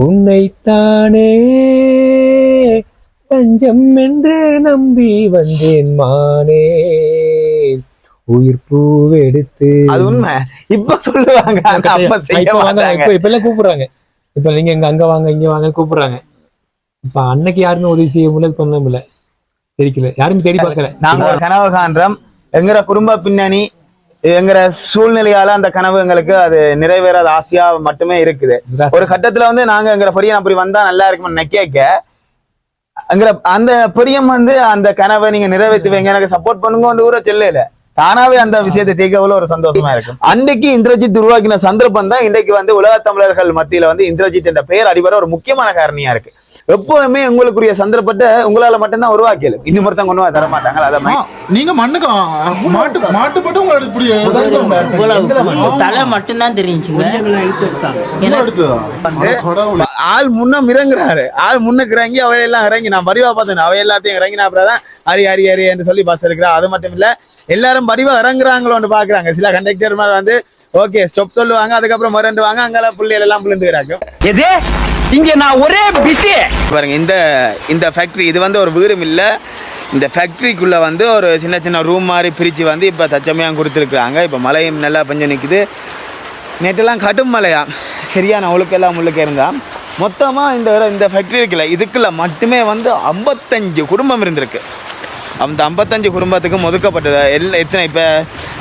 உன்னைத்தானே. தஞ்சம் என்று நம்பி வந்தேன் மானே. உயிர் பூவெடுத்து அது உண்மை. இப்ப சொல்லுவாங்க இப்ப இப்ப இப்ப எல்லாம் கூப்பிடுறாங்க. இப்ப நீங்க இங்க அங்க வாங்க இங்க வாங்க கூப்பிடுறாங்க. இப்ப அன்னைக்கு யாருமே உதவி செய்ய முடியல பண்ண முடியல. தெரிக்கல யாருமே தேடி பார்க்கல. நாங்க கனவு காண்றோம். எங்கட குடும்ப பின்னணி எங்கட சூழ்நிலையால அந்த கனவு எங்களுக்கு அது நிறைவேறாத ஆசையா மட்டுமே இருக்குது. ஒரு கட்டத்துல வந்து நாங்க எங்கிற பொடியன் அப்படி வந்தா நல்லா இருக்கும்னு நினைக்க அங்கிற அந்த பொடியம் வந்து அந்த கனவை நீங்க நிறைவேற்றி வைங்க எனக்கு சப்போர்ட் பண்ணுங்க ஊரை செல்லையில தானாவே அந்த விஷயத்தை தேய்க்கவுல ஒரு சந்தோஷமா இருக்கும். அன்னைக்கு இந்திரஜித் உருவாக்கின சந்தர்ப்பம் தான் இன்றைக்கு வந்து உலக தமிழர்கள் மத்தியில வந்து இந்திரஜித் என்ற பெயர் அடிபட ஒரு முக்கியமான காரணியா இருக்கு. எப்பவுமே உங்களுக்குரிய சந்தர்ப்பத்தை உங்களால மட்டும்தான் உருவாக்கல இன்னொருத்தவங்க ஒண்ணும் தர மாட்டாங்க அதை நீங்க மண்ணுக்கு மாட்டு மாட்டுப்பட்டு உங்களை இப்படி இவ்வளவு தலை மட்டும்தான் தெரிஞ்சுங்க. ஆள் முன்னம் இறங்குறாரு ஆள் முன்னுக்கு இறங்கி அவை எல்லாம் இறங்கி நான் வடிவா பார்த்தேன். அவை எல்லாத்தையும் இறங்கின அப்புறம் தான் ஹரி ஹரி ஹரி என்று சொல்லி பஸ் இருக்கிறா. அது மட்டும் இல்ல எல்லாரும் வடிவா இறங்குறாங்களோன்னு பாக்குறாங்க. சில கண்டக்டர் மாதிரி வந்து ஓகே ஸ்டாப் சொல்லுவாங்க. அதுக்கப்புறம் மறந்துவாங்க அங்கெல்லாம் புள்ளிகள் எல்லாம் புள்ளிந்துக்கிறாங்க எது? இங்க நான் ஒரே பிஸி பாருங்க இந்த இந்த ஃபேக்ட்ரி இது வந்து ஒரு வீடும் இல்ல. இந்த ஃபேக்ட்ரிக்குள்ள வந்து ஒரு சின்ன சின்ன ரூம் மாதிரி பிரிச்சு வந்து இப்போ தச்சமையாக கொடுத்துருக்குறாங்க. இப்போ மழையும் நல்லா பஞ்சம் நிற்குது நேற்றெல்லாம் கடும் மழையா? சரியான ஒழுக்கெல்லாம் முழுக்க இருந்தா. மொத்தமாக இந்த இந்த ஃபேக்ட்ரி இருக்குல்ல இதுக்குள்ள மட்டுமே வந்து ஐம்பத்தஞ்சு குடும்பம் இருந்திருக்கு. அந்த ஐம்பத்தஞ்சு குடும்பத்துக்கும் ஒதுக்கப்பட்டது. எல்லாம் எத்தனை இப்போ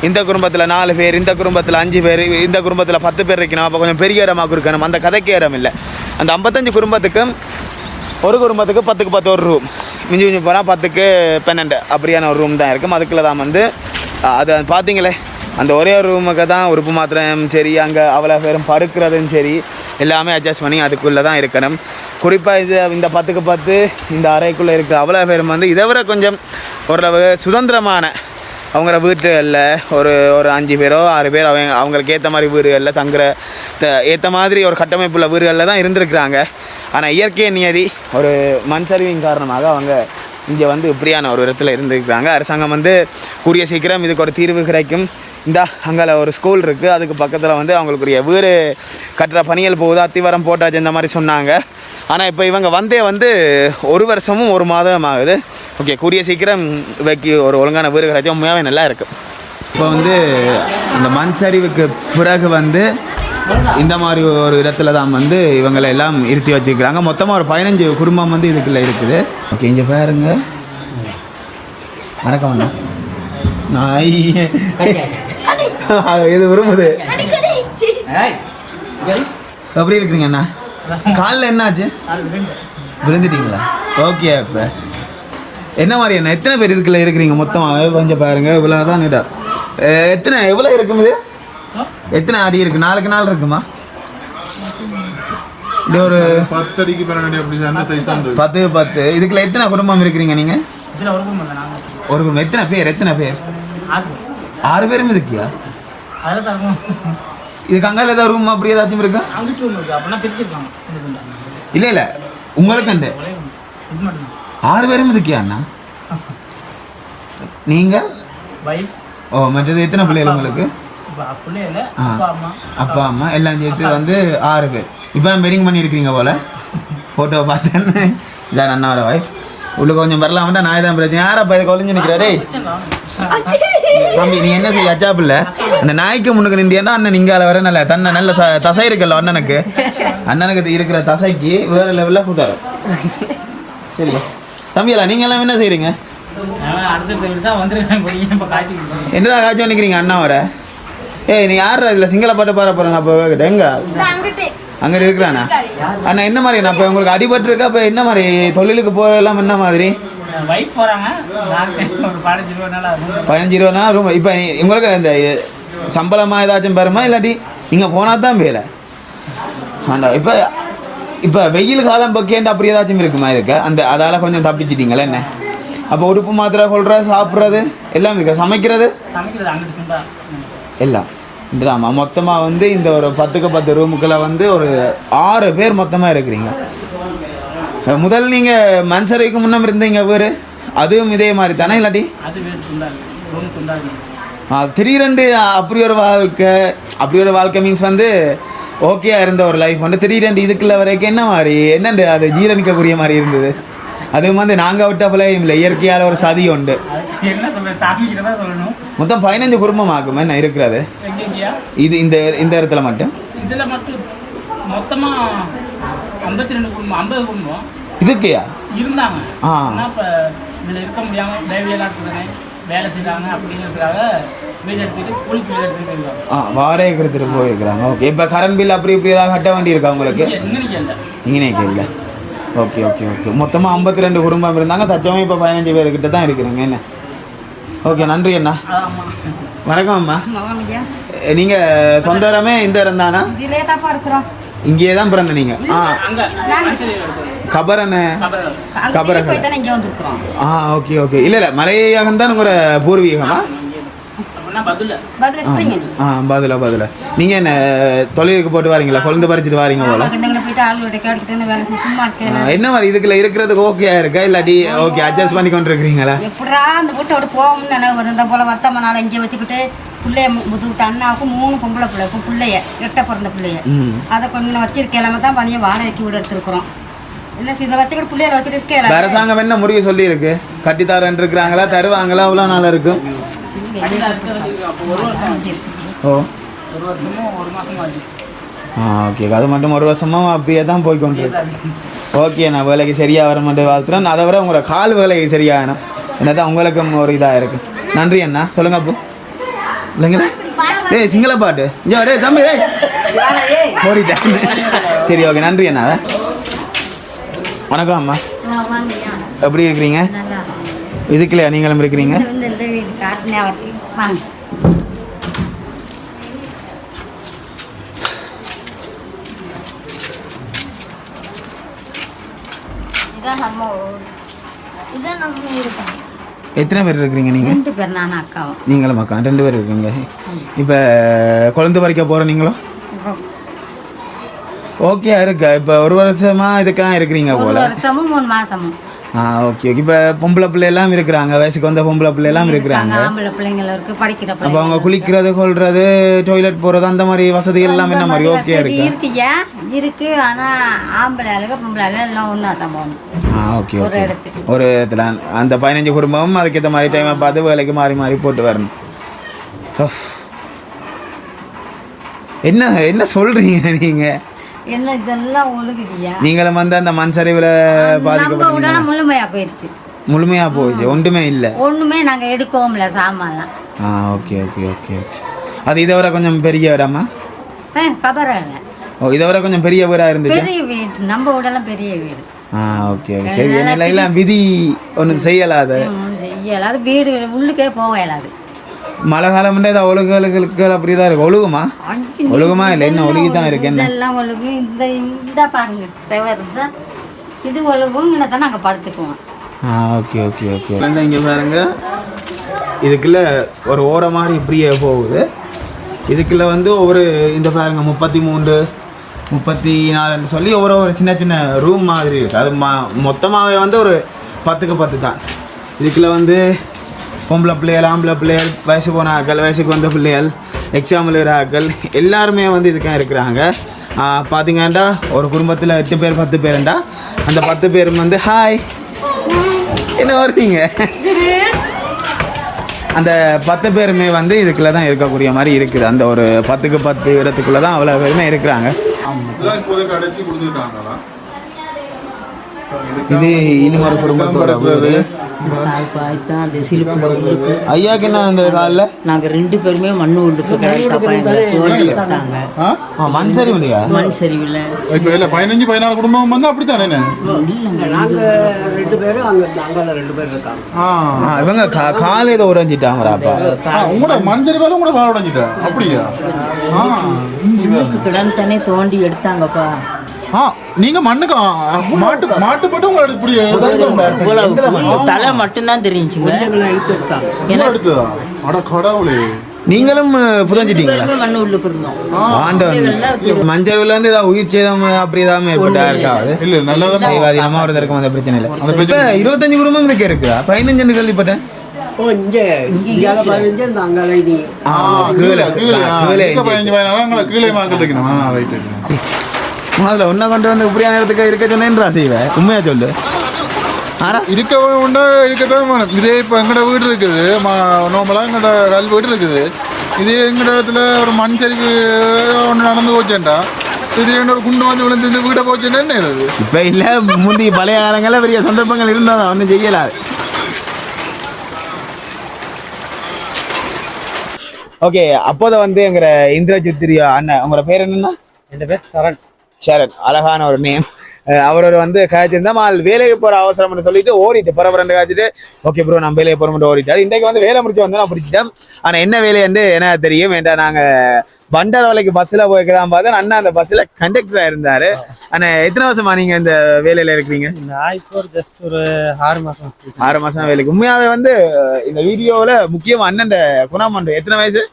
இந்த குடும்பத்தில் நாலு பேர் இந்த குடும்பத்தில் அஞ்சு பேர் இந்த குடும்பத்தில் பத்து பேர் இருக்கணும். அப்போ கொஞ்சம் பெரிய இடமாக கொடுக்கணும். அந்த கதைக்கு இடம் இல்லை. அந்த ஐம்பத்தஞ்சு குடும்பத்துக்கும் ஒரு குடும்பத்துக்கு பத்துக்கு பத்து ஒரு ரூம் மிஞ்சி மிஞ்சி போனால் பத்துக்கு பன்னெண்டு. அப்படியான ஒரு ரூம் தான் இருக்கும். அதுக்குள்ள தான் வந்து அது பார்த்தீங்களே அந்த ஒரே ஒரு ரூமுக்கு தான் உறுப்பு மாத்திரம் சரி அங்கே அவ்வளோ பேரும் படுக்கிறதும் சரி எல்லாமே அட்ஜஸ்ட் பண்ணி அதுக்குள்ளே தான் இருக்கணும். குறிப்பாக இது இந்த பத்துக்கு பத்து இந்த அறைக்குள்ளே இருக்க அவ்வளோ பேரும் வந்து இதை விட கொஞ்சம் ஓரளவு சுதந்திரமான அவங்கள வீட்டுகளில் ஒரு ஒரு அஞ்சு பேரோ ஆறு பேர் அவங்க அவங்களுக்கு ஏற்ற மாதிரி வீடுகளில் தங்குற த- ஏற்ற மாதிரி ஒரு கட்டமைப்புள்ள வீடுகளில் தான் இருந்திருக்கிறாங்க. ஆனால் இயற்கை நியதி ஒரு மண் சரிவின் காரணமாக அவங்க இங்கே வந்து இப்படியான ஒரு இடத்துல இருந்துருக்கிறாங்க. அரசாங்கம் வந்து கூடிய சீக்கிரம் இதுக்கு ஒரு தீர்வு கிடைக்கும். இந்த அங்கே ஒரு ஸ்கூல் இருக்குது அதுக்கு பக்கத்தில் வந்து அவங்களுக்குரிய வீடு கட்டுற பணிகள் போகுது அத்திவரம் போட்டாச்சு இந்த மாதிரி சொன்னாங்க. ஆனால் இப்போ இவங்க வந்தே வந்து ஒரு வருஷமும் ஒரு மாதம் ஆகுது. ஓகே கூடிய சீக்கிரம் இவைக்கு ஒரு ஒழுங்கான வீடு கிடைச்சி உண்மையாகவே நல்லா இருக்குது இப்போ வந்து அந்த மண் சரிவுக்கு பிறகு வந்து இந்த மாதிரி ஒரு இடத்துல தான் வந்து இவங்களை எல்லாம் இருத்தி வச்சுக்கிறாங்க மொத்தமாக ஒரு பதினஞ்சு குடும்பம் வந்து இதுக்குள்ளே இருக்குது. ஓகே இங்கே பாருங்க. வணக்கம் அண்ணா. நாய். இது விரும்புது. எப்படி இருக்கிறீங்க அண்ணா? காலில் என்னாச்சு விழுந்துட்டீங்களா? ஓகே இப்போ என்ன மாதிரி அண்ணா? எத்தனை பேர் இதுக்குள்ள இருக்கிறீங்க மொத்தமாக கொஞ்சம் பாருங்க. இவ்வளோ தான் இதா எத்தனை எவ்வளோ இருக்கும் இது? எத்தனை அடி இருக்கு? நாளுக்கு நாள் இருக்குமா? இது ஒரு பத்து அடிக்கு. பத்து பத்து. இதுக்குள்ள எத்தனை குடும்பம் இருக்கிறீங்க நீங்க? ஒரு குடும்பம் எத்தனை பேர்? எத்தனை பேர்? ஆறு. பேரும் இதுக்கியா இதுக்கு அங்கால ஏதாவது ரூம் அப்படி ஏதாச்சும் இருக்கா? இல்ல இல்ல. உங்களுக்கு அந்த ஆறு பேரும் இதுக்கியா அண்ணா? நீங்க? ஓ மற்றது எத்தனை பிள்ளைகள் உங்களுக்கு. அப்பா அம்மா. எல்லாம் சேர்த்து வந்து ஆறு பேர். இப்போ வெரிங் பண்ணி இருக்கிறீங்க போல? ஃபோட்டோ பார்த்தேன்னு. இதான் அண்ணாவோட வைஃப் உள்ள கொஞ்சம் வரலாமட்டா நான் தான் பிரச்சனை. யாரப்பா இதுக்கு கொலைஞ்சு நிற்கிறா தம்பி நீ என்ன செய்ய அச்சா பிள்ளை அந்த நாய்க்கு முன்னுக்கு நின்றியன்னா அண்ணன் இங்கால வர நல்ல தன்னை நல்ல த- தசை இருக்குல்ல அண்ணனுக்கு? அண்ணனுக்கு இருக்கிற தசைக்கு வேற லெவலில் குத்தாரு சரி. தம்பியலா நீங்க எல்லாம் என்ன செய்றீங்க? என்னடா காய்ச்சி நிற்கிறீங்க அண்ணா வர? ஏய் நீ யார் இதில் சிங்கள பாட்டு பாட போகிறாங்க அப்போ எங்க? அங்கே இருக்கிறானா? அண்ணா என்ன மாதிரி? நான் இப்போ உங்களுக்கு அடிபட்டு இருக்கா? அப்போ என்ன மாதிரி? தொழிலுக்கு போகலாம் என்ன மாதிரி? பதினஞ்சு ரூபா நாள் ரூம். இப்போ உங்களுக்கு இந்த சம்பளமாக ஏதாச்சும் பெறுமா இல்லாட்டி நீங்கள் போனால் தான் வேலை? ஆண்டா இப்போ இப்போ வெயில் காலம் பக்கேண்டு அப்படி ஏதாச்சும் இருக்குமா இதுக்கு? அந்த அதால் கொஞ்சம் தப்பிச்சிட்டீங்களா என்ன? அப்போ உடுப்பு மாத்திரை கொள்ற சாப்பிட்றது எல்லாம் இருக்கா? சமைக்கிறது? எல்லாம். ட்ராமா மொத்தமாக வந்து இந்த ஒரு பத்துக்கு பத்து ரூமுக்குள்ள வந்து ஒரு ஆறு பேர் மொத்தமாக இருக்கிறீங்க. முதல் நீங்கள் மன்சரைக்கு முன்னம் இருந்தீங்க வீடு அதுவும் இதே மாதிரி தானே இல்லாட்டி? திடீரென்று அப்படி ஒரு வாழ்க்கை அப்படி ஒரு வாழ்க்கை மீன்ஸ் வந்து ஓகே இருந்த ஒரு லைஃப் வந்து திடீரெண்டு இதுக்குள்ள வரைக்கும் என்ன மாதிரி என்னண்டு அது ஜீரணிக்கக்கூடிய மாதிரி இருந்தது? அதுவும் வந்து நாங்கள் விட்ட பிள்ளையும் இல்லை இயற்கையால் ஒரு சதி உண்டு. என்ன சொல்ற சாமி கிட்ட தான் சொல்லணும். மொத்தம் பதினஞ்சு குடும்பம் ஆகும் என்ன இருக்கிறது? இது இந்த இந்த இடத்துல மட்டும்? இதுல மட்டும் மொத்தமா ஐம்பத்தி ரெண்டு குடும்பம் ஐம்பது குடும்பம். இதுக்கையா? இருந்தாங்க. ஆ. இப்ப இதுல இருக்க முடியாம தேவையெல்லாம் இருக்குதுனே வேலை செய்றாங்க அப்படிங்கிறதுக்காக வீடு எடுத்துட்டு கூலிக்கு வீடு எடுத்துட்டு போயிருக்காங்க. ஆ வாடகை கொடுத்துட்டு போயிருக்கிறாங்க. ஓகே. இப்போ கரண்ட் பில் அப்படி இப்படி ஏதாவது கட்ட வேண்டி இருக்கா உங்களுக்கு? இங்க இல்லை இங்கே கேட்கல ஓகே ஓகே ஓகே. மொத்தமாக ஐம்பத்தி ரெண்டு குடும்பம் இருந்தாங்க. தச்சமே இப்போ பதினஞ்சு பேர்கிட்ட தான் இருக்கிறாங்க என்ன? ஓகே நன்றி அண்ணா. வணக்கம் அம்மா. நீங்கள் சொந்த இடமே இந்த இடம் தானா இங்கேயே தான் பிறந்த நீங்கள் ஆ. அங்க மனுஷன் இருக்கும் கபர் என்ன அப்புறம் அங்கே கபரகல். போய் தானே இங்கே வந்திருக்கிறோம். ஆ ஓகே ஓகே. இல்லை இல்லை மலையாகம் தான் உங்களோட பூர்வீகமா? ஆ பதில பதில நீங்கள் என்ன தொழிலுக்கு போட்டு வரீங்களா? கொழுந்து பறிச்சுட்டு வாரீங்க போல? போயிட்டு ஆளுகிட்ட கேட்டுக்கிட்டு வேலை செஞ்சு சும்மா இருக்கேன். என்ன மாதிரி இதுக்குள்ள இருக்கிறதுக்கு ஓகே இருக்கா? இல்லாட்டி ஓகே அட்ஜஸ்ட் பண்ணி கொண்டு இருக்கிறீங்களா எப்படா அந்த வீட்டோட போகும்னு நினைவு வருது இந்த போல வர்த்தமனால இங்கே வச்சுக்கிட்டு பிள்ளைய முதுகிட்ட அண்ணாவுக்கும் மூணு பொம்பளை பிள்ளைக்கும் பிள்ளைய எட்ட பிறந்த பிள்ளைய. அதை கொஞ்சம் வச்சிருக்கலாம தான் பணியை வாடகைக்கு வீடு எடுத்துருக்குறோம். இல்லை இதை வச்சுக்கிட்டு பிள்ளைய வச்சுட்டு இருக்கல அரசாங்கம் என்ன முடிவு சொல்லி இருக்கு கட்டித்தாரன் இருக்கிறாங்களா? தருவாங்களா? அவ்வளோ நாள் இருக்கும் ஓ. ஒரு வருஷமும் ஒரு மாசமும் ஆச்சு. ஆ ஓகே அது மட்டும் ஒரு வருஷமா அப்படியே தான் போய் கொண்டு இருக்கு. ஓகே நான் வேலைக்கு சரியாக வர மட்டும் வாழ்த்துறேன் அதை விட உங்களோட கால் வேலைக்கு சரியாகணும் என்ன தான் உங்களுக்கும் ஒரு இதாக இருக்கு நன்றி அண்ணா சொல்லுங்க அப்போ இல்லைங்களா டேய் சிங்கள பாட்டு இங்கே டேய் தம்பி டேய் ஓடிட்டேன் சரி ஓகே நன்றி அண்ணா வணக்கம் அம்மா எப்படி இருக்கிறீங்க இதுக்குலையா நீங்களும் இருக்கிறீங்க வந்து இந்த வீடு காட்டினே வாங்க இதான் நம்ம ஊர். இதான் நம்ம ஊரு தான். எத்தனை பேர் இருக்கிறீங்க நீங்கள் ரெண்டு பேர் நானும் அக்காவும். நீங்களும் அக்கா ரெண்டு பேர் இருக்கீங்க. இப்போ கொழுந்து பறிக்க போகிற நீங்களும் ஓகே இருக்கா? இப்போ ஒரு வருஷமா இதுக்காக இருக்கிறீங்க போல. வருஷமும் மூணு மாசமும். ஆ ஓகே ஓகே இப்போ பொம்பளை பிள்ளை எல்லாம் இருக்கிறாங்க. வயசுக்கு வந்த பொம்பளை பிள்ளை எல்லாம் இருக்கிறாங்க. ஆம்பளை பிள்ளைங்கள இருக்கு படிக்கிற அப்போ அவங்க குளிக்கிறது கொள்றது டாய்லெட் போகிறது அந்த மாதிரி வசதிகள் எல்லாம் என்ன மாதிரி ஓகே வசதி இருக்கு? இருக்குயா இருக்கு ஆனா ஆம்பளை அழகு பொம்பளை அழகு எல்லாம் ஒன்றா தான் போகணும். ஆ ஓகே ஒரு ஓகே ஒரு இடத்துல அந்த பதினஞ்சு குடும்பமும் அதுக்கேற்ற மாதிரி டைமை பார்த்து வேலைக்கு மாறி மாறி போட்டு வரணும். என்ன என்ன சொல்கிறீங்க நீங்கள் என்ன இதெல்லாம் ஒழுகுதியா? நீங்களும் வந்து அந்த மண் சரிவில் பாதிக்கப்பட்டீங்க முழுமையா போயிடுச்சு முழுமையாக போகுது. ஒன்றுமே இல்லை. ஒண்ணுமே நாங்க எடுக்கவும்ல சாமான்லாம். ஆ ஓகே ஓகே ஓகே ஓகே. அது இதை விட கொஞ்சம் பெரிய வீடாமா கபரம் இல்லை. ஓ இதை விட கொஞ்சம் பெரிய வீடாக இருந்துச்சு? பெரிய வீடு. நம்ம வீடெல்லாம் பெரிய வீடு. ஆ ஓகே ஓகே. சரி என்னெல்லாம் விதி ஒன்று செய்யலாத? ஒண்ணும் செய்யல அது வீடு உள்ளுக்கே போக இயலாது. மழை காலம்ன்றே இது ஒழுகுகளுக்கு அப்படி தான் இருக்கு. ஒழுகுமா? ஒழுகுமா இல்லை என்ன ஒழுகி தான் இருக்கு என்ன? இதெல்லாம் ஒழுகும் இந்த இந்த பாருங்க செவர் தான் இது ஒழுகும் இங்கே தான் நாங்கள் படுத்துக்குவோம். ஆ ஓகே ஓகே ஓகே இங்கே பாருங்க. இதுக்குள்ள ஒரு ஓர மாதிரி இப்படியே போகுது. இதுக்குள்ள வந்து ஒரு இந்த பாருங்க முப்பத்தி மூன்று முப்பத்தி நாலுன்னு சொல்லி ஒரு ஒரு சின்ன சின்ன ரூம் மாதிரி இருக்குது அது ம மொத்தமாகவே வந்து ஒரு பத்துக்கு பத்து தான் இதுக்குள்ள வந்து பொம்பளை பிள்ளைகள் ஆம்பளை பிள்ளைகள் வயசு போன ஆக்கள் வயசுக்கு வந்த பிள்ளைகள் எக்ஸாம்பிள் இருக்கிற ஆக்கள் எல்லாருமே வந்து இதுக்காக இருக்கிறாங்க. பார்த்தீங்கன்னா ஒரு குடும்பத்தில் எட்டு பேர் பத்து பேருண்டா. அந்த பத்து பேரும் வந்து ஹாய் என்ன வருவீங்க அந்த பத்து பேருமே வந்து இதுக்குள்ள தான் இருக்கக்கூடிய மாதிரி இருக்குது. அந்த ஒரு பத்துக்கு பத்து இடத்துக்குள்ள தான் அவ்வளோ பேருமே இருக்கிறாங்க. இது அந்த சிலிப்பு இருக்கு ஐயாக்கு என்ன அந்த காலில்? நாங்க ரெண்டு பேருமே தோண்டி எடுத்தாங்க. ஆ? மண் சரிவில்லையா? மண் சரிவில் இப்போ இல்லை பதினஞ்சு பதினாறு குடும்பம் வந்து அப்படித்தானே ஆ, இவங்க கா- கால் ஏதோ உறைஞ்சிட்டாங்கறாப்பா ஆ, உங்களோட மண் சரிவால உங்களோட கால் உடைஞ்சிட்டா? அப்படியா? கிடந்து தானே தோண்டி எடுத்தாங்கப்பா. நீங்க மண்ணுக்கு மாட்டு மாட்டு போட்டு உங்களை இப்படி இவ்வளவு தலை மட்டும்தான் தெரிஞ்சுங்க. அட கடவுளே. நீங்களும் புதஞ்சிட்டீங்களா? பேருமே மண்ணு உள்ளுக்கு இருந்தோம் ஆண்டவன். மஞ்சள்ல இருந்து ஏதாவது உயிர் சேதம் அப்படி ஏதாவது ஏற்பட்டா இருக்காது இல்ல. நல்லதா தெய்வாதீனமா ஒருத்தருக்கும் அந்த பிரச்சனை இல்லை. இப்போ இருபத்தஞ்சு குடும்பம் இதுக்கு கேள்விப்பட்டேன். இங்கே பதினஞ்சு ஆ, கீழே கீழே முதல்ல உன்னை கொண்டு வந்து இப்படியான நேரத்துக்கு இருக்க சொன்னேன்றா செய்வேன் உண்மையா சொல்லு. ஆனா இருக்க உண்டா இருக்கத்தான் வேணும். இதே இப்போ எங்களோட வீடு இருக்குது. நார்மலாக எங்களோட கல் வீடு இருக்குது. இதே எங்களோட இடத்துல ஒரு மண் சரிவு ஒன்று நடந்து போச்சேன்டா. திடீர்னு ஒரு குண்டு வந்து விழுந்து இந்த வீடை போச்சேன்னா என்ன இப்ப இல்ல முந்தி பழைய காலங்கள்ல பெரிய சந்தர்ப்பங்கள் இருந்ததா? ஒன்றும் செய்யல. ஓகே அப்போத வந்து எங்கிற இந்திரஜித் அண்ணன். உங்களோட பேர் என்னன்னா? என் பேர் சரண். சரண் அழகான ஒரு நேம் அவர் வந்து காய்ச்சிருந்தா மால் வேலைக்கு போற அவசரம்னு சொல்லிட்டு ஓடிட்டு பரபரண்டு காய்ச்சிட்டு ஓகே ப்ரோ நம்ம வேலைக்கு போறோம்னு ஓடிட்டாரு. இன்றைக்கு வந்து வேலை முடிச்சு வந்து நான் பிடிச்சிட்டேன். ஆனா என்ன வேலைன்னு எனக்கு தெரியும். ஏன்டா நாங்க பண்டர் வேலைக்கு பஸ்ல போய்க்கலாம் பார்த்தா அண்ணா அந்த பஸ்ல கண்டக்டரா இருந்தாரு. ஆனா எத்தனை வருஷமா நீங்க இந்த வேலையில இருக்கிறீங்க? நான் இப்போ ஜஸ்ட் ஒரு ஆறு மாதம் ஆறு மாசம் வேலைக்கு. உண்மையாவே வந்து இந்த வீடியோவில் முக்கியமா அண்ணன் குணமண்டு எத்தனை வயசு?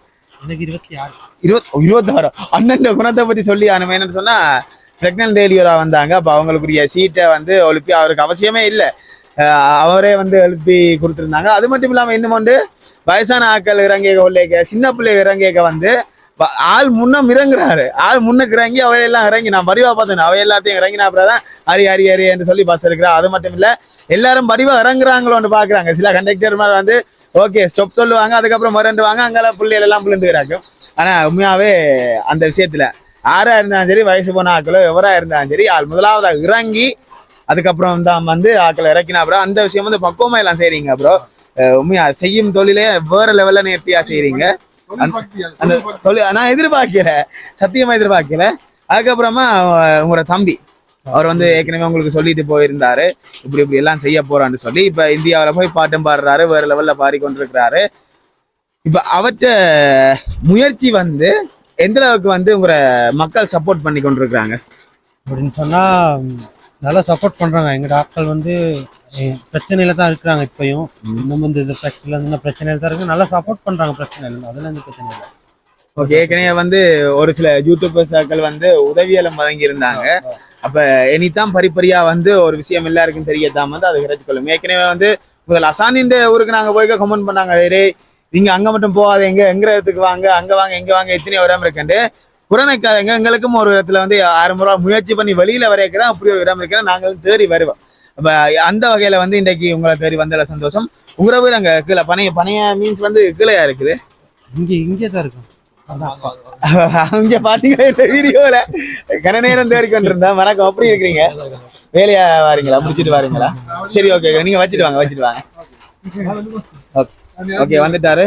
இருபத்தாறு. அண்ணன் குணத்தை பத்தி சொல்லி அனும என்னன்னு சொன்னா பிரெக்னன்ட் டெலிவரா வந்தாங்க. அப்போ அவங்களுக்குரிய சீட்டை வந்து எழுப்பி அவருக்கு அவசியமே இல்லை. அவரே வந்து எழுப்பி கொடுத்துருந்தாங்க. அது மட்டும் இல்லாமல் இன்னும் வந்து வயசான ஆட்கள் இறங்கிய உள்ளேக்க சின்ன பிள்ளை இறங்கியக்க வந்து ஆள் முன்னம் இறங்குறாரு ஆள் முன்னுக்கு இறங்கி அவையெல்லாம் இறங்கி நான் பரிவா பார்த்தேன். அவை எல்லாத்தையும் இறங்கினா அப்புறம் தான் ஹரி ஹரி ஹரி என்று சொல்லி பஸ் இருக்கிறா அது மட்டும் இல்ல எல்லாரும் பரிவா இறங்குறாங்களோன்னு பாக்குறாங்க. சில கண்டக்டர் மாதிரி வந்து ஓகே ஸ்டொப் சொல்லுவாங்க. அதுக்கப்புறம் மறந்துவாங்க அங்கெல்லாம் பிள்ளைகள் எல்லாம் விழுந்துக்கிறாங்க. ஆனா உண்மையாவே அந்த விஷயத்துல ஆறா இருந்தாலும் சரி வயசு போன ஆக்களோ எவரா இருந்தாலும் சரி ஆள் முதலாவதாக இறங்கி அதுக்கப்புறம் தான் வந்து ஆக்களை இறக்கினா அப்புறம் அந்த விஷயம் வந்து பக்குவமா எல்லாம் செய்யறீங்க அப்புறம் உண்மையா செய்யும் தொழிலே வேற லெவல்ல நேர்த்தியா செய்றீங்க. அந்த தொழில் நான் எதிர்பார்க்கல. சத்தியமா எதிர்பார்க்கல. அதுக்கப்புறமா உங்களோட தம்பி அவர் வந்து ஏற்கனவே உங்களுக்கு சொல்லிட்டு போயிருந்தாரு. இப்படி இப்படி எல்லாம் செய்ய போறான்னு சொல்லி இப்ப இந்தியாவுல போய் பாட்டும் பாடுறாரு வேற லெவல்ல பாடிக்கொண்டிருக்கிறாரு. இப்ப அவர்கிட்ட முயற்சி வந்து எந்த அளவுக்கு வந்து உங்களை மக்கள் சப்போர்ட் பண்ணி கொண்டிருக்கிறாங்க அப்படின்னு சொன்னால் நல்லா சப்போர்ட் பண்ணுறாங்க எங்கள் ஆட்கள் வந்து பிரச்சனையில தான் இருக்கிறாங்க இப்பயும். இன்னும் வந்து இது ஃபேக்ட்ரியில் இருந்து பிரச்சனையில தான் இருக்கு. நல்லா சப்போர்ட் பண்ணுறாங்க பிரச்சனை இல்லை. அதெல்லாம் எந்த பிரச்சனை இல்லை. ஓகே ஏற்கனவே வந்து ஒரு சில யூடியூபர்ஸாக்கள் வந்து உதவியலம் வழங்கி இருந்தாங்க அப்ப இனிதான் பரிப்பரியா வந்து ஒரு விஷயம் எல்லாருக்கும் தெரியத்தான் வந்து அதை கிடைச்சிக்கொள்ளும் ஏற்கனவே வந்து முதல்ல அசானின் ஊருக்கு நாங்க போய் கமெண்ட் பண்ணாங்க. டேய் நீங்க அங்க மட்டும் போகாதீங்க எங்க இடத்துக்கு வாங்க. அங்க வாங்க இங்க வாங்க. எத்தனை இடம் இருக்குண்டு புறணைக்காதங்க எங்களுக்கும் ஒரு இடத்துல வந்து ஆயிரம் ரூபா முயற்சி பண்ணி வெளியில வரைக்கிறோம் அப்படி ஒரு இடம் இருக்கிற நாங்களும் தேடி வருவோம். அந்த வகையில வந்து இன்றைக்கு உங்களை தேடி வந்ததுல சந்தோஷம். உங்களை வீடு அங்க கீழே பனைய பனைய மீன்ஸ் வந்து கீழையா இருக்குது? இங்கே இங்கே தான் இருக்கும். அங்க பாத்தீங்களா இந்த வீடியோல? கன நேரம் தேடி கொண்டிருந்தா வணக்கம். அப்படி இருக்கிறீங்க? வேலையா வாரீங்களா? முடிச்சிட்டு வாரீங்களா? சரி ஓகே நீங்க வச்சிட்டு வாங்க வச்சிட்டு வாங்க. ஓகே வந்துட்டாரு.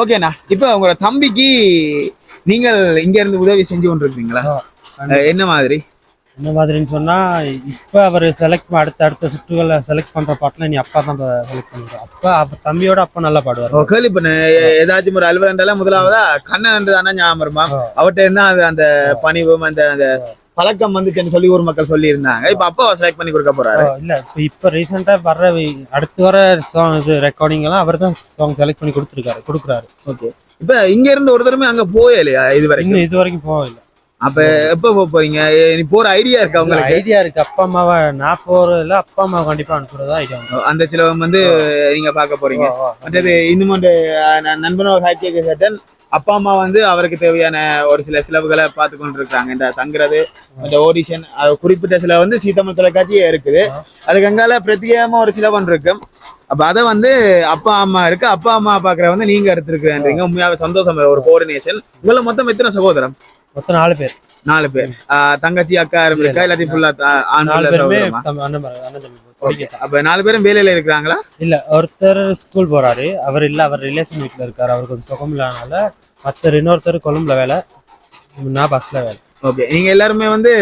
ஓகேண்ணா இப்போ உங்களோட தம்பிக்கு நீங்கள் இங்க இருந்து உதவி செஞ்சு கொண்டிருக்கீங்களா என்ன மாதிரி? இந்த மாதிரின்னு சொன்னால் இப்போ அவர் செலக்ட் அடுத்த அடுத்த சுற்றுகளை செலக்ட் பண்ணுற பாட்டில் நீ அப்பா தான் செலக்ட் பண்ணுறாரு அப்பா அப்போ தம்பியோட அப்பா நல்லா பாடுவார். கேள்வி பண்ண. ஏதாச்சும் ஒரு அலுவலண்டால முதலாவதா கண்ணன் தானே ஞாபகம் இருமா அவர்கிட்ட இருந்தா அது அந்த பணிவும் அந்த அந்த பழக்கம் வந்துச்சுன்னு சொல்லி ஊர் மக்கள் சொல்லி இருந்தாங்க இப்ப அப்பா செலக்ட் பண்ணி கொடுக்க போறாரு. இல்லை. இப்போ இப்போ ரீசெண்டாக வர்ற அடுத்து வர சாங் இது ரெக்கார்டிங் எல்லாம் அவர் தான் சாங் செலக்ட் பண்ணி கொடுத்துருக்காரு கொடுக்குறாரு. ஓகே. இப்ப இங்க இருந்து ஒரு தடவை அங்க போயே இல்லையா இது வரைக்கும் இது வரைக்கும் போகல. அப்ப எப்ப போக போறீங்க? நீ போற ஐடியா இருக்கா உங்களுக்கு? ஐடியா இருக்கு. அப்பா அம்மாவை நான் போறதுல அப்பா அம்மா கண்டிப்பா அனுப்புறதா ஐடியா அந்த சிலவம் வந்து நீங்க பார்க்க போறீங்க. மற்றது இன்னும் ஒன்று நண்பனோட சாட்சியை கேட்டேன் அப்பா அம்மா வந்து அவருக்கு தேவையான ஒரு சில செலவுகளை பார்த்து கொண்டு இருக்காங்க இந்த தங்குறது இந்த ஆடிஷன் அது குறிப்பிட்ட சில வந்து சீத்தமிழ் தொலைக்காட்சியே இருக்குது. அதுக்கு அங்கால பிரத்யேகமா ஒரு சிலவன் இருக்கு. அப்ப அதை வந்து அப்பா அம்மா இருக்கு. அப்பா அம்மா பாக்குற வந்து நீங்க எடுத்திருக்கிறீங்க உண்மையாவே சந்தோஷம் ஒரு கோஆர்டினேஷன் உங்களை மொத்தம் எத்தனை சகோதரம்? மொத்தம் நாலு பேர். நாலு பேர். தங்கச்சி அக்கா இருக்கா? இல்லாட்டி ஃபுல்லா அப்ப நாலு பேரும் வேலையில இருக்கிறாங்களா? இல்ல ஒருத்தர் ஸ்கூல் போறாரு. அவர் இல்ல அவர் ரிலேஷன் வீட்ல இருக்காரு. அவருக்கு கொஞ்சம் சுகம் இல்லாதனால மத்தர் இன்னொருத்தர் கொழும்புல வேலை. நான் பஸ்ல வேலை. ஓகே நீங்க எல்லாருமே வந்து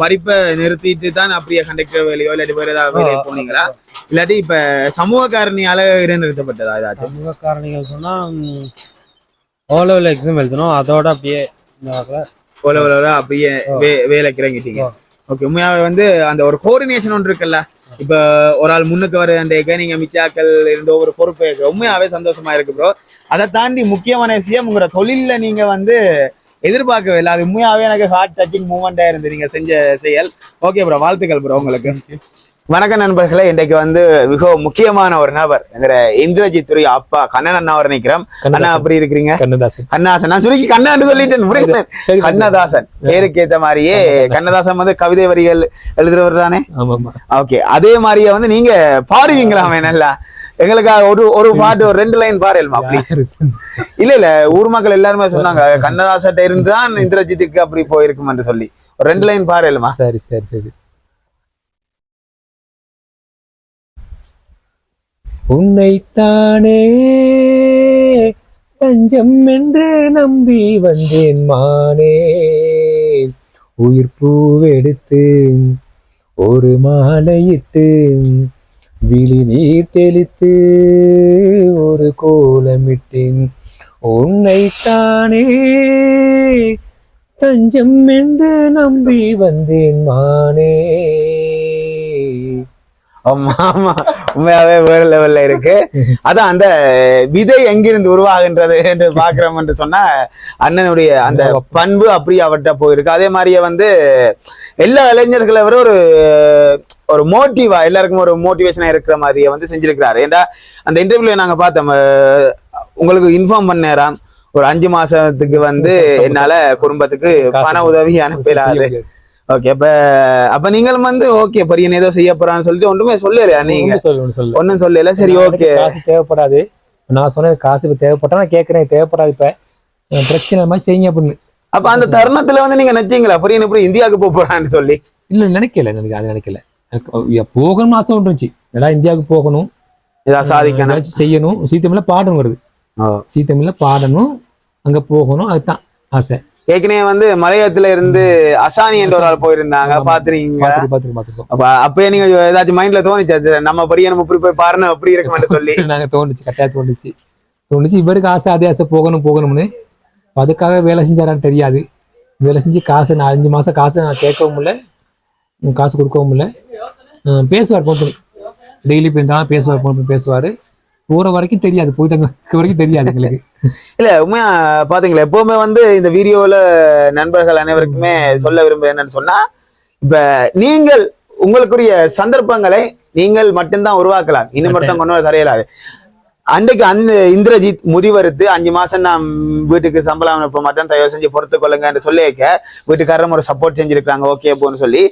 படிப்பை நிறுத்திட்டு தான் அப்படியே கண்டக்டர் வேலையோ இல்லாட்டி வேற ஏதாவது வேலையை போனீங்களா? இல்லாட்டி இப்ப சமூக காரணியால இடைநிறுத்தப்பட்டதா ஏதாச்சும்? சமூக காரணிகள் சொன்னா ஓ லெவல் எக்ஸாம் எழுதணும். அதோட அப்படியே ஒரு அப்படியே வே- வேலைக்கு இறங்கிட்டீங்க ஓகே உண்மையாவே வந்து அந்த ஒரு கோஆர்டினேஷன் ஒன்று இருக்குல்ல? இப்ப ஒரு ஆள் முன்னுக்கு வர அந்த நீங்க மிச்சாக்கள் இருந்த ஒரு பொறுப்பு இருக்கு. உண்மையாவே சந்தோஷமா இருக்கு ப்ரோ அதை தாண்டி முக்கியமான விஷயம் உங்களோட தொழில்ல நீங்க வந்து எதிர்பார்க்கவே இல்லை. அது உண்மையாவே எனக்கு ஹார்ட் டச்சிங் மூமெண்டா இருந்து நீங்க செஞ்ச செயல். ஓகே ப்ரோ வாழ்த்துக்கள் ப்ரோ உங்களுக்கு. வணக்கம் நண்பர்களே இன்றைக்கு வந்து மிகவும் முக்கியமான ஒரு நபர் எங்கிற இந்திரஜித் துறை அப்பா கண்ணன் அண்ணா அவர் நிக்கிறோம் அண்ணா எப்படி இருக்கிறீங்க? கண்ணதாசன். கண்ணதாசன். நான் சுருக்கி கண்ணன் சொல்லிட்டேன் கண்ணதாசன். பேருக்கு ஏத்த மாதிரியே கண்ணதாசன். வந்து கவிதை வரிகள் எழுதுறவர் தானே? ஓகே அதே மாதிரியே வந்து நீங்க பாடுவீங்களாமே நல்லா. எங்களுக்கு ஒரு ஒரு பாட்டு ஒரு ரெண்டு லைன் பாருமா ப்ளீஸ் இல்ல இல்ல ஊர் மக்கள் எல்லாருமே சொன்னாங்க கண்ணதாசன் இருந்து தான் இந்திரஜித்துக்கு அப்படி போயிருக்கும் என்று சொல்லி. ஒரு ரெண்டு லைன் பாருமா சரி சரி சரி. உன்னைத்தானே. தஞ்சம் என்று நம்பி வந்தேன் மானே. உயிர் பூவெடுத்து ஒரு மாலையிட்டு விழி நீர் தெளித்து ஒரு கோலமிட்டேன். உன்னைத்தானே. தஞ்சம் என்று நம்பி வந்தேன் மானே. ஆமா ஆமா. உண்மையாவே வேற லெவல்ல இருக்கு. அதான் அந்த விதை எங்கிருந்து உருவாகின்றது என்று பாக்குறோம் என்று சொன்னா அண்ணனுடைய அந்த பண்பு அப்படி அவர்கிட்ட போயிருக்கு. அதே மாதிரியே வந்து எல்லா இளைஞர்களை விட ஒரு ஒரு மோட்டிவா எல்லாருக்கும் ஒரு மோட்டிவேஷனா இருக்கிற மாதிரியே வந்து செஞ்சிருக்கிறாரு. ஏன்டா அந்த இன்டர்வியூல நாங்க பார்த்தோம் உங்களுக்கு இன்ஃபார்ம் பண்ணேராம். ஒரு அஞ்சு மாசத்துக்கு வந்து என்னால குடும்பத்துக்கு பண உதவி அனுப்பலாது. ஓகே அப்ப அப்ப நீங்களும் வந்து ஓகே பரியன் ஏதோ செய்ய போறான்னு சொல்லிட்டு ஒன்றுமே சொல்லலையா நீங்க? ஒன்னும் சொல்லல. சரி ஓகே காசு தேவைப்படாது. நான் சொன்னேன் காசு இப்ப தேவைப்பட்டா நான் கேட்கறேன் தேவைப்படாது இப்ப. பிரச்சனை மாதிரி செய்யுங்க அப்படின்னு. அப்ப அந்த தருணத்துல வந்து நீங்க நினைச்சீங்களா? பரியன் இப்படி இந்தியாவுக்கு போக போறான்னு சொல்லி. இல்ல நினைக்கல எனக்கு அது நினைக்கல. போகணும்னு ஆசை இருந்துச்சு. எல்லாம் இந்தியாவுக்கு போகணும். ஏதாவது சாதிக்கணும். செய்யணும். சீத்தமில்ல பாடணும் வருது. சீத்தமில்ல பாடணும். அங்க போகணும் அதுதான் ஆசை. ஏற்கனவே வந்து மலையத்துல இருந்து அசானி என்ற ஒரு ஆள் போயிருந்தாங்க. அப்ப அப்பயே நீங்க ஏதாச்சும் மைண்ட்ல தோணுச்சு? நம்ம பரியன் நம்ம போய் பாருன்னு அப்படி இருக்குமென்னு சொல்லி. நாங்க தோணுச்சு கட்டாய தோணுச்சு. தோணுச்சு இவருக்கு ஆசை அதே ஆசை போகணும் போகணும்னு. அதுக்காக வேலை செஞ்சாரான்னு தெரியாது. வேலை செஞ்சு காசு நான் அஞ்சு மாசம் காசு நான் கேட்கவும் இல்லை. காசு கொடுக்கவும் இல்லை. பேசுவார் ஃபோன் பண்ணி. டெய்லி போயிருந்தாலும் பேசுவார் ஃபோன் பண்ணி பேசுவார். போகிற வரைக்கும் தெரியாது போயிட்டாங்க. வரைக்கும் தெரியாது எங்களுக்கு. இல்ல உண்மையா பாத்தீங்களா? எப்பவுமே வந்து இந்த வீடியோல நண்பர்கள் அனைவருக்குமே சொல்ல விரும்புறேன் என்னன்னு சொன்னா இப்ப நீங்கள் உங்களுக்குரிய சந்தர்ப்பங்களை நீங்கள் மட்டும்தான் உருவாக்கலாம். இன்னும் மட்டும் கொண்டு வர தரையலாது அன்றைக்கு அந்த இந்திரஜித் முடிவெடுத்து அஞ்சு மாசம் நான் வீட்டுக்கு சம்பளம் அனுப்ப மாட்டேன் தயவு செஞ்சு பொறுத்து கொள்ளுங்கன்னு சொல்லியிருக்க வீட்டுக்காரரும் ஒரு சப்போர்ட் செஞ்சிருக்காங்க ஓகே போன்னு சொல்லி.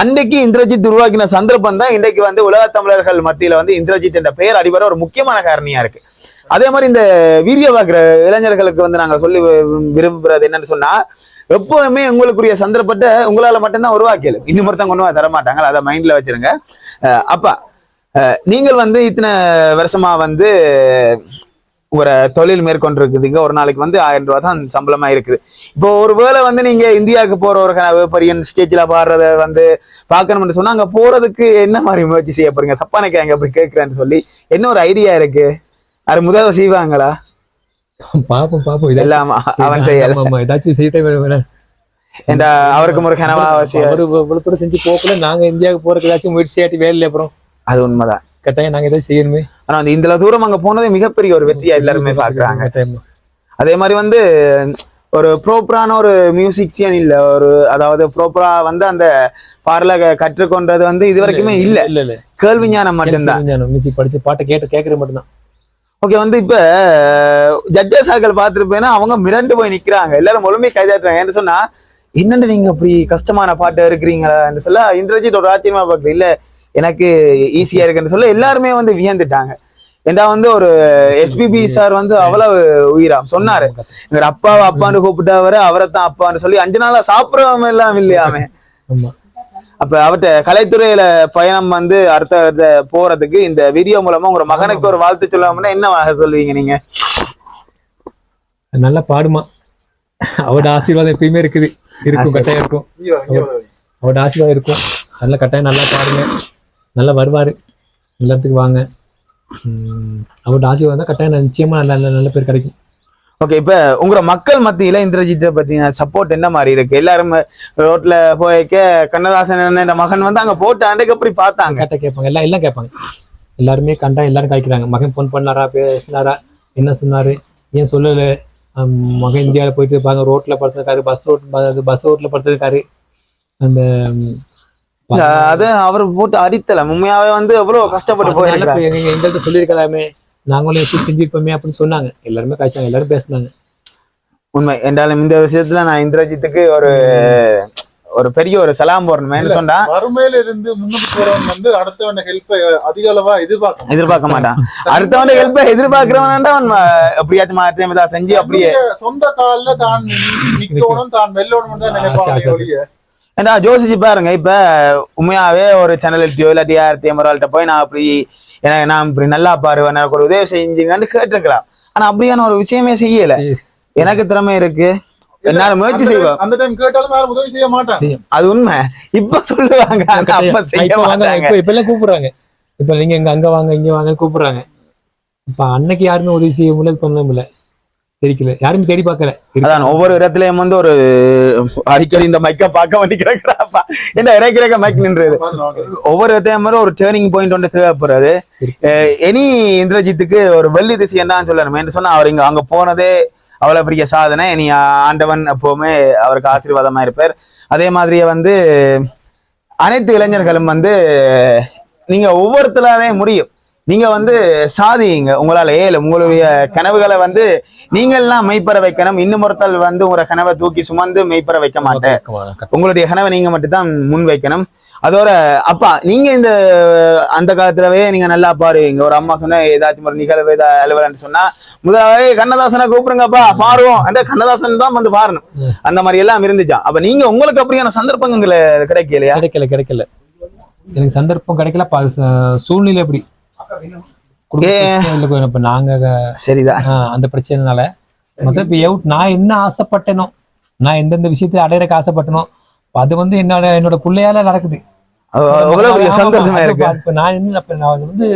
அன்றைக்கு இந்திரஜித் உருவாக்கின சந்தர்ப்பம் தான் இன்றைக்கு வந்து உலக தமிழர்கள் மத்தியில வந்து இந்திரஜித் என்ற பெயர் அடிபட ஒரு முக்கியமான காரணியா இருக்கு. அதே மாதிரி இந்த வீரிய பார்க்குற இளைஞர்களுக்கு வந்து நாங்க சொல்லி வி- விரும்புறது என்னன்னு சொன்னா எப்பவுமே உங்களுக்குரிய சந்தர்ப்பத்தை உங்களால மட்டும்தான் உருவாக்கல இன்னும் ஒருத்தவங்க ஒன்றும் தர மாட்டாங்க அதை மைண்ட்ல வச்சிருங்க. அப்பா நீங்கள் வந்து இத்தனை வருஷமா வந்து ஒரு தொழில் மேற்கொண்டிருக்குதுங்க ஒரு நாளைக்கு வந்து ஆயிரம் ரூபாய் தான் சம்பளமா இருக்குது. இப்போ ஒருவேளை வந்து நீங்க இந்தியாவுக்கு போற ஒரு கனவு பெரிய ஸ்டேஜ்ல பாடுறத வந்து பார்க்கணும்னு சொன்னா அங்க போறதுக்கு என்ன மாதிரி முயற்சி செய்ய போறீங்க? தப்பான கேங்க அப்படி கேட்கிறேன்னு சொல்லி என்ன ஒரு ஐடியா இருக்கு? அது முதல்ல செய்வாங்களா? பாப்போம் பாப்போம். இதெல்லாம் அவன் செய்யல. ஆமா, ஆமா, ஏதாச்சும் செய்த இந்த அவருக்கும் ஒரு கனவா அவசியம்? இவ்வளவு செஞ்சு போகல நாங்க இந்தியாவுக்கு போறதுக்கு ஏதாச்சும் முயற்சி செய்யாட்டி வேலை அப்புறம் அது உண்மைதான். கட்டாயம் நாங்க ஏதாச்சும் செய்யணுமே? ஆனா அந்த இந்த தூரம் அங்க போனதே மிகப்பெரிய ஒரு வெற்றியா எல்லாருமே பாக்குறாங்க. அதே மாதிரி வந்து ஒரு ப்ராப்பரான ஒரு மியூசிக்சியன் இல்ல. ஒரு அதாவது ப்ராப்பரா வந்து அந்த பாடல கற்றுக்கொண்டது வந்து இது வரைக்குமே இல்ல இல்ல இல்ல. கேள்வி ஞானம் மட்டும்தான். மியூசிக் படிச்சு பாட்டை கேட்டு கேட்கறது மட்டும்தான். ஓகே வந்து இப்ப ஜட்ஜஸ் ஆக்கள் பார்த்திருப்பேன்னா அவங்க மிரண்டு போய் நிக்கிறாங்க. எல்லாரும் முழுமை கைதாட்டுறாங்க என்ன சொன்னா என்னண்டு நீங்க அப்படி கஷ்டமான பாட்டு இருக்கிறீங்களா சொல்ல இந்திரஜித் ஒரு ஆச்சரியமா பாக்குறது இல்ல எனக்கு ஈஸியா இருக்குன்னு சொல்ல எல்லாருமே வந்து வியந்துட்டாங்க. ஏண்டா வந்து ஒரு எஸ்பிபி சார் வந்து அவ்வளவு உயிராம். சொன்னாரு. எங்க அப்பாவை அப்பான்னு கூப்பிட்டவரு அவரை தான் அப்பான்னு சொல்லி அஞ்சு நாளா சாப்பிடறவங்க எல்லாம் இல்லையாமே அப்ப அவர்கிட்ட கலைத்துறையில பயணம் வந்து அடுத்த அடுத்த போறதுக்கு இந்த வீடியோ மூலமா உங்க மகனுக்கு ஒரு வாழ்த்து சொல்லாமன்னா என்ன சொல்லுவீங்க நீங்க? நல்லா பாடுமா. அவரோட ஆசீர்வாதம் எப்பயுமே இருக்குது. இருக்கும் கட்டாயம் இருக்கும். அவரோட ஆசீர்வாதம் இருக்கும். நல்ல கட்டாயம் நல்லா பாடுங்க. நல்லா வருவாரு. எல்லா இடத்துக்கு வாங்க அவரோட ஆசீர்வாதம் தான் கட்டாயம் நிச்சயமா நல்ல நல்ல நல்ல பேர் கிடைக்கும். ஓகே இப்ப உங்களோட மக்கள் மத்தியில இந்திரஜித்தை பத்தின சப்போர்ட் என்ன மாதிரி இருக்கு? எல்லாரும் ரோட்ல போய்க்க கண்ணதாசன் என்ற மகன் வந்து அங்க போட்டு அன்றைக்கு அப்படி பார்த்தாங்க? கரெக்டாக கேட்பாங்க. எல்லாம் எல்லாம் கேட்பாங்க. எல்லாருமே கண்டா எல்லாரும் காய்க்கிறாங்க மகன் ஃபோன் பண்ணாரா பேசினாரா என்ன சொன்னாரு ஏன் சொல்லலை? மகன் இந்தியாவில் போயிட்டு இருப்பாங்க. ரோட்ல படுத்திருக்காரு பஸ் ரோட் பஸ் ரோட்ல படுத்திருக்காரு. அந்த அது அவர் போட்டு அடித்தல. உண்மையாவே வந்து எவ்வளவு கஷ்டப்பட்டு எங்க எங்கள்கிட்ட சொல்லியிருக்கலாமே. நாங்களும் எப்படி செஞ்சிருப்போமே அப்படின்னு சொன்னாங்க. எல்லாருமே காய்ச்சாங்க எல்லாரும் பேசினாங்க. உண்மை. என்றாலும் இந்த விஷயத்துல நான் இந்திரஜித்துக்கு ஒரு ஒரு பெரிய ஒரு சலாம் போடணும் சொன்னா வறுமையில இருந்து முன்னுக்கு போறவன் வந்து அடுத்தவன ஹெல்ப்பை அதிக அளவா எதிர்பார்க்க எதிர்பார்க்க மாட்டான். அடுத்தவன் ஹெல்ப் எதிர்பார்க்கிறவன் தான் எப்படியாச்சும் மாற்றி ஏதாவது செஞ்சு அப்படியே சொந்த கால்ல தான் நிக்கணும் தான் வெல்லணும் தான் ஆசை, ஏண்டா யோசிச்சு பாருங்க. இப்ப உண்மையாவே ஒரு சேனல்ட்டியோ இல்லாட்டி யார்ட்டி எமரால்கிட்ட போய் நான் அப்படி எனக்கு நான் இப்படி நல்லா பாரு எனக்கு ஒரு உதவி செஞ்சுங்கன்னு கேட்டிருக்கலாம். ஆனா அப்படியான ஒரு விஷயமே செய்யல. எனக்கு திறமை இருக்கு. என்னால முயற்சி time- அந்த டைம் கேட்டாலும் யாரும் உதவி செய்ய மாட்டாங்க அது உண்மை. இப்ப சொல்லுவாங்க அப்ப செய்ய மாட்டாங்க. இப்ப இப்ப எல்லாம் கூப்பிடுறாங்க. இப்ப நீங்க இங்க அங்க வாங்க இங்க வாங்க கூப்பிடுறாங்க. இப்ப அன்னைக்கு யாருமே உதவி செய்ய முடியல பண்ண முடியல. தெரிக்கல யாருமே தேடி பார்க்கல. அதான் ஒவ்வொரு இடத்துலயும் வந்து ஒரு அடிக்கடி இந்த மைக்க பார்க்க வேண்டிக்கிறாப்பா என்ன இறக்கிறக்க மைக் நின்றது. ஒவ்வொரு இடத்தையும் மாதிரி ஒரு டேர்னிங் பாயிண்ட் ஒன்று தேவைப்படுறது அஹ் எனி இந்திரஜித்துக்கு ஒரு வெள்ளி திசை என்ன சொல்லணும் என்று சொன்னா அவர் இங்க அங்க போனதே அவ்வளவு பெரிய சாதனை. இனி ஆண்டவன் எப்பவுமே அவருக்கு ஆசீர்வாதமா இருப்பார். அதே மாதிரியே வந்து அனைத்து இளைஞர்களும் வந்து நீங்க ஒவ்வொருத்தராலே முடியும். நீங்க வந்து சாதிங்க. உங்களால ஏழு உங்களுடைய கனவுகளை வந்து நீங்க எல்லாம் மெய்ப்பற வைக்கணும். இன்னும் ஒருத்தல் வந்து உங்களோட கனவை தூக்கி சுமந்து மெய்ப்பற வைக்க மாட்டேன். உங்களுடைய கனவை நீங்க மட்டும்தான் முன் வைக்கணும். அதோட அப்பா நீங்க இந்த அந்த காலத்துலவே நீங்க நல்லா பாருவீங்க ஒரு அம்மா சொன்ன ஏதாச்சும் ஒரு நிகழ்வு ஏதாவது அலுவலன்னு சொன்னா முதலாவே கண்ணதாசனை கூப்பிடுங்கப்பா பாருவோம் அந்த கண்ணதாசன் தான் வந்து பாரணும் அந்த மாதிரி எல்லாம் இருந்துச்சான் அப்ப நீங்க உங்களுக்கு அப்படியான சந்தர்ப்பங்கள் கிடைக்கலையா? கிடைக்கல கிடைக்கல. எனக்கு சந்தர்ப்பம் கிடைக்கல. சூழ்நிலை அப்படி இப்ப சரிதான். அந்த பிரச்சனைனால மொத்தம் இப்ப நான் என்ன ஆசைப்பட்டேனோ நான் எந்தெந்த விஷயத்தை அடையறக்கு ஆசைப்பட்டனோ அது வந்து என்னோட என்னோட பிள்ளையால நடக்குது. சந்தோஷமா இருக்கு. இப்ப நான் என்ன நான் வந்து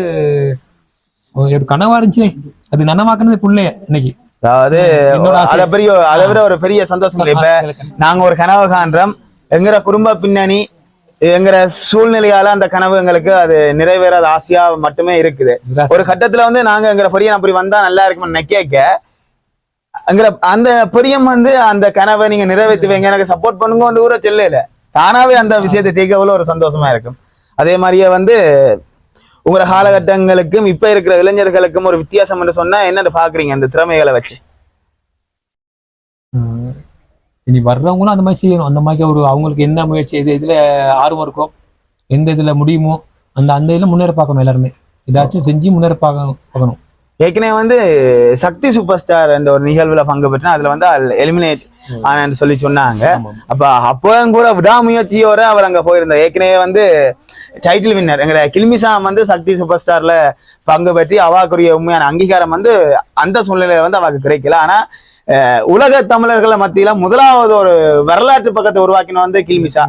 ஒரு கனவா இருந்துச்சு அது நனவாக்குனது பிள்ளைய இன்னைக்கு. அதாவது. அத பெரிய அதை விட ஒரு பெரிய சந்தோஷம். இப்ப நாங்க ஒரு கனவு காண்றோம். எங்கிற குடும்ப பின்னணி எங்கிற சூழ்நிலையால அந்த கனவு எங்களுக்கு அது நிறைவேறாத ஆசையா மட்டுமே இருக்குது. ஒரு கட்டத்துல வந்து நாங்க எங்கிற பெரிய அப்படி வந்தா நல்லா இருக்கும்னு கேட்க அங்கிற அந்த பிரியம் வந்து அந்த கனவை நீங்க நிறைவேற்றி வைங்க எனக்கு சப்போர்ட் பண்ணுங்க ஊர செல்லையில தானாவே அந்த விஷயத்தை ஜெயிக்கவுல ஒரு சந்தோஷமா இருக்கும். அதே மாதிரியே வந்து உங்களோட காலகட்டங்களுக்கும் இப்ப இருக்கிற இளைஞர்களுக்கும் ஒரு வித்தியாசம் என்று சொன்னா என்னன்னு பாக்குறீங்க இந்த திறமைகளை வச்சு? இனி வர்றவங்களும் அந்த மாதிரி செய்யணும். அந்த மாதிரி ஒரு அவங்களுக்கு என்ன முயற்சி எது இதுல ஆர்வம் இருக்கோ எந்த இதுல முடியுமோ அந்த அந்த இதுல முன்னேற பார்க்கணும் எல்லாருமே. ஏதாச்சும் செஞ்சு முன்னேற பார்க்கணும் பார்க்கணும். ஏற்கனவே வந்து சக்தி சூப்பர் ஸ்டார் என்ற ஒரு நிகழ்வுல பங்கு பெற்றேன். அதுல வந்து எலிமினேட் ஆனன்னு சொல்லி சொன்னாங்க. அப்ப அப்பவும் கூட விடாமுயற்சியோட அவர் அங்க போயிருந்தார். ஏற்கனவே வந்து டைட்டில் வின்னர் எங்க கில்மிசாம் வந்து சக்தி சூப்பர் ஸ்டார்ல பங்கு பெற்றி அவாக்குரிய உண்மையான அங்கீகாரம் வந்து அந்த சூழ்நிலையில வந்து அவருக்கு கிடைக்கல. ஆனா உலக தமிழர்கள் மத்தியில முதலாவது ஒரு வரலாற்று பக்கத்தை உருவாக்கின வந்து கில்மிஷா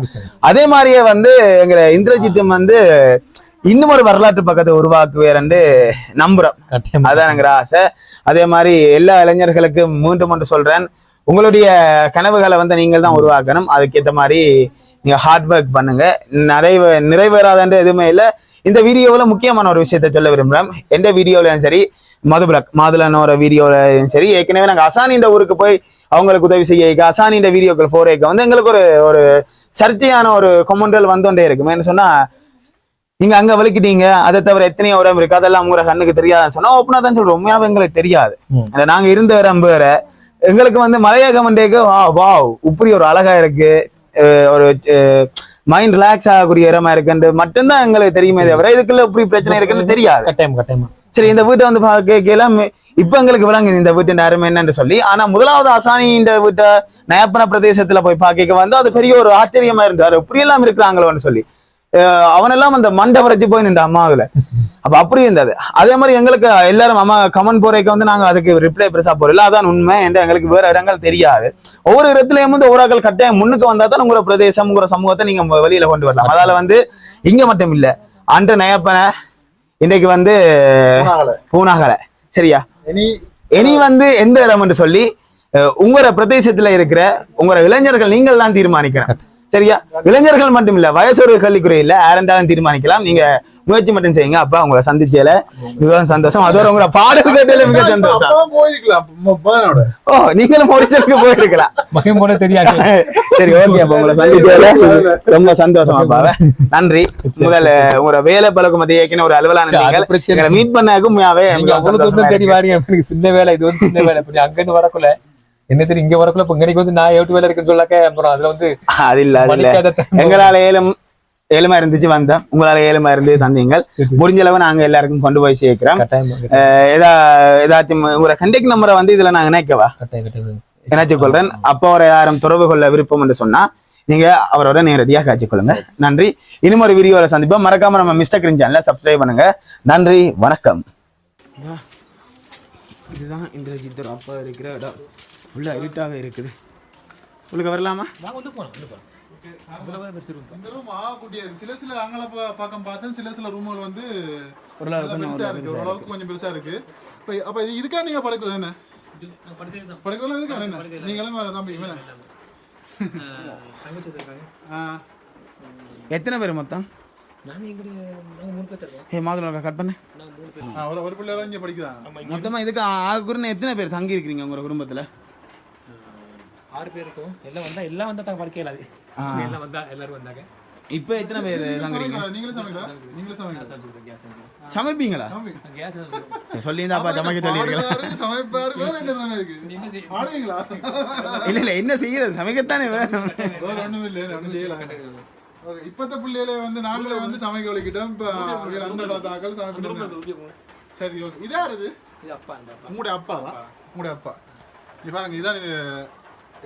அதே மாதிரியே வந்து எங்க இந்திரஜித்தும் வந்து இன்னும் ஒரு வரலாற்று பக்கத்தை உருவாக்குவேர் நம்புறோம். அதான் எங்கிற ஆசை. அதே மாதிரி எல்லா இளைஞர்களுக்கும் மீண்டும் ஒன்று சொல்றேன். உங்களுடைய கனவுகளை வந்து நீங்கள் தான் உருவாக்கணும். அதுக்கேற்ற மாதிரி நீங்க ஹார்ட் ஒர்க் பண்ணுங்க. நிறைவே நிறைவேறாதன்ற எதுவுமே இல்லை. இந்த வீடியோவில் முக்கியமான ஒரு விஷயத்த சொல்ல விரும்புகிறேன் எந்த வீடியோலையும் சரி மதுபிளக் மாதுளனோட வீடியோலையும் சரி ஏற்கனவே நாங்கள் அசானி இந்த ஊருக்கு போய் அவங்களுக்கு உதவி செய்ய அசானி இந்த வீடியோக்கள் போறேக்க வந்து எங்களுக்கு ஒரு ஒரு சர்ச்சையான ஒரு கொமெண்டல் வந்துட்டே இருக்கும் என்ன சொன்னா நீங்க அங்க வலிக்கிட்டீங்க அதை தவிர எத்தனையோ உரம் இருக்கு அதெல்லாம் உங்க கண்ணுக்கு தெரியாதுன்னு சொன்னா ஓப்பனா தான் சொல்றோம். உண்மையாவே எங்களுக்கு தெரியாது. நாங்க இருந்த இடம் வேற. எங்களுக்கு வந்து மலையக மண்டேக்கு வா வாவ் இப்படி ஒரு அழகா இருக்கு. ஒரு மைண்ட் ரிலாக்ஸ் ஆகக்கூடிய இடமா இருக்குன்னு மட்டும்தான் எங்களுக்கு தெரியுமே தவிர இதுக்குள்ள இப்படி பிரச்சனை இருக்குன்னு தெரியாது. கட்டாயம் கட்டாயமா. சரி இந்த வீட்டை வந்து கேட்கலாம் இப்ப எங்களுக்கு விளங்குது இந்த வீட்டு நேரம் என்னன்னு சொல்லி. ஆனா முதலாவது அசானி இந்த வீட்டை நயப்பன பிரதேசத்துல போய் பார்க்க வந்து அது பெரிய ஒரு ஆச்சரியமா இருந்தாரு இப்படி எல்லாம் இருக்கிறாங்களோன்னு சொல்லி. அஹ் அவனெல்லாம் அந்த மண்டை வரைச்சு போய் நின்ற அம்மாவுல அப்ப அப்படி இருந்தது. அதே மாதிரி எங்களுக்கு எல்லாரும் அம்மா கமெண்ட் போறதுக்கு வந்து நாங்க அதுக்கு ரிப்ளை பெருசா போறோம் அதான் உண்மை என்று எங்களுக்கு வேற இடங்கள் தெரியாது. ஒவ்வொரு இடத்துலயும் வந்து ஒவ்வொரு கட்டாயம் முன்னுக்கு வந்தா தான் உங்களோட பிரதேசம் உங்களோட சமூகத்தை நீங்க வெளியில கொண்டு வரலாம். அதால வந்து இங்க மட்டும் இல்ல. அன்று நயப்பன இன்றைக்கு வந்து பூனாகலை. சரியா? இனி இனி வந்து எந்த இடம் என்று சொல்லி உங்களோட பிரதேசத்துல இருக்கிற உங்களோட இளைஞர்கள் நீங்கள் தான் தீர்மானிக்கணும் சரியா? இளைஞர்கள் மட்டும் இல்ல வயசு ஒரு கல்விக்குறை இல்ல யாரெண்டாலும் தீர்மானிக்கலாம். நீங்க முயற்சி மட்டும் செய்யுங்க. அப்பா உங்களை சந்திச்சேல மிகவும் சந்தோஷம். அதோட உங்களை பாடல் கேட்டதுல மிக சந்தோஷம். ஓ நீங்களும் முடிச்சதுக்கு போயிருக்கலாம். மகன் போல தெரியாது. சரி ஓகே அப்ப உங்களை சந்திச்சதுல ரொம்ப சந்தோஷம் அப்பாவே நன்றி. முதல்ல உங்களோட வேலை பழக்கம் மத்திய ஏற்கனவே ஒரு அலுவலான அது பிரச்சனை மீட் பண்ணாக்கும் தேடி. வாரீங்க எனக்கு சின்ன வேலை இது வந்து சின்ன வேலை. அங்க இருந்து வரக்குள்ள. என்ன தெரியும் இங்க வரக்குள்ள இப்ப இங்கனைக்கு வந்து நான் எட்டு வேலை இருக்குன்னு சொல்லாக்க அப்புறம் அதுல வந்து அது இல்ல அது. எங்களால ஏலம் ஏழுமா இருந்துச்சு வந்தோம். உங்களால ஏழுமா இருந்து தந்தீங்கள். முடிஞ்ச அளவு நாங்க எல்லாருக்கும் கொண்டு போய் சேர்க்கிறோம். ஏதா ஏதாச்சும் உங்களோட கண்டெக்ட் நம்பரை வந்து இதுல நாங்க இணைக்கவா? கட்டாயம் இணைச்சு கொள்றேன். அப்போ அவரை யாரும் தொடர்பு கொள்ள விருப்பம் என்று சொன்னா நீங்க அவரோட நேரடியாக காட்சி கொள்ளுங்க. நன்றி. இன்னும் ஒரு வீடியோல சந்திப்போம். மறக்காம நம்ம மிஸ்டர் கிரீன் சேனலை சப்ஸ்கிரைப் பண்ணுங்க. நன்றி. வணக்கம். இதுதான் இந்திரஜித்தர் அப்பா இருக்கிற இடம். உள்ள இருட்டாக இருக்குது. உங்களுக்கு வரலாமா? இந்த ரூம் ஆ குட்டியா இருக்கு. சில சில அங்கல பக்கம் பார்த்தேன். சில சில ரூம்கள் வந்து பெருசா இருக்கு. ஓரளவுக்கு கொஞ்சம் பெருசா இருக்கு. அப்ப இது- இதுக்கா நீங்க படுக்கிறது என்ன? படுக்கிறதுல இதுக்கா என்ன? நீங்களும் வேற தம்பி ஆ எத்தனை பேர் மொத்தம்? மொத்தமா இதுக்கு ஆகுறன்னு எத்தனை பேர் தங்கி இருக்கிறீங்க உங்களோட குடும்பத்துல? ஆறு பேர் இருக்கும். எல்லாம் வந்தா எல்லாம் வந்தா தான் படுக்க இயலாது எல்லாம் வந்தா எல்லாரும் வந்தாங்க. இப்போ எத்தனை பேர் தங்குறீங்க நீங்களே சமைக்கல நீங்களே சமைப்பீங்களா? கேஸ் சரி சொல்லியிருந்தாப்பா சமைக்க பாடுவாரு, சமைப்பாரு. வேற என்ன சமைக்கு பாடுவீங்களா இல்ல இல்ல என்ன செய்யறது? சமைக்கத்தானே வேணும். வேற ஒண்ணும் இல்ல ஒண்ணும் செய்யலாம் ஓகே, இப்பத்த பிள்ளையில வந்து நாங்களே வந்து சமைக்க வலிக்கிட்டோம். இப்ப அந்த காலத்து ஆக்கள் சரி ஓகே. இதா இது? இது அப்பா உங்களுடைய அப்பாவா? உங்களுடைய அப்பா. இது பாருங்க இதான் இது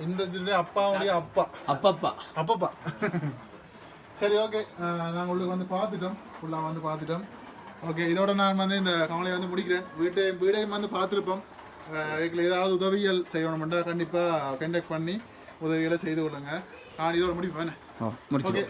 இந்த இதுடைய அப்பாவுடைய அப்பா. அப்பப்பா. அப்பப்பா. சரி ஓகே நாங்கள் உள்ளுக்கு வந்து பார்த்துட்டோம். ஃபுல்லாக வந்து பார்த்துட்டோம். ஓகே இதோட நான் வந்து இந்த கவலையை வந்து முடிக்கிறேன். வீட்டை வீடையும் வந்து பார்த்துருப்போம். வீட்டில் ஏதாவது உதவிகள் செய்யணும்னா கண்டிப்பாக கண்டக்ட் பண்ணி உதவிகளை செய்து கொள்ளுங்க. நான் இதோட முடிப்பேன். ஓகே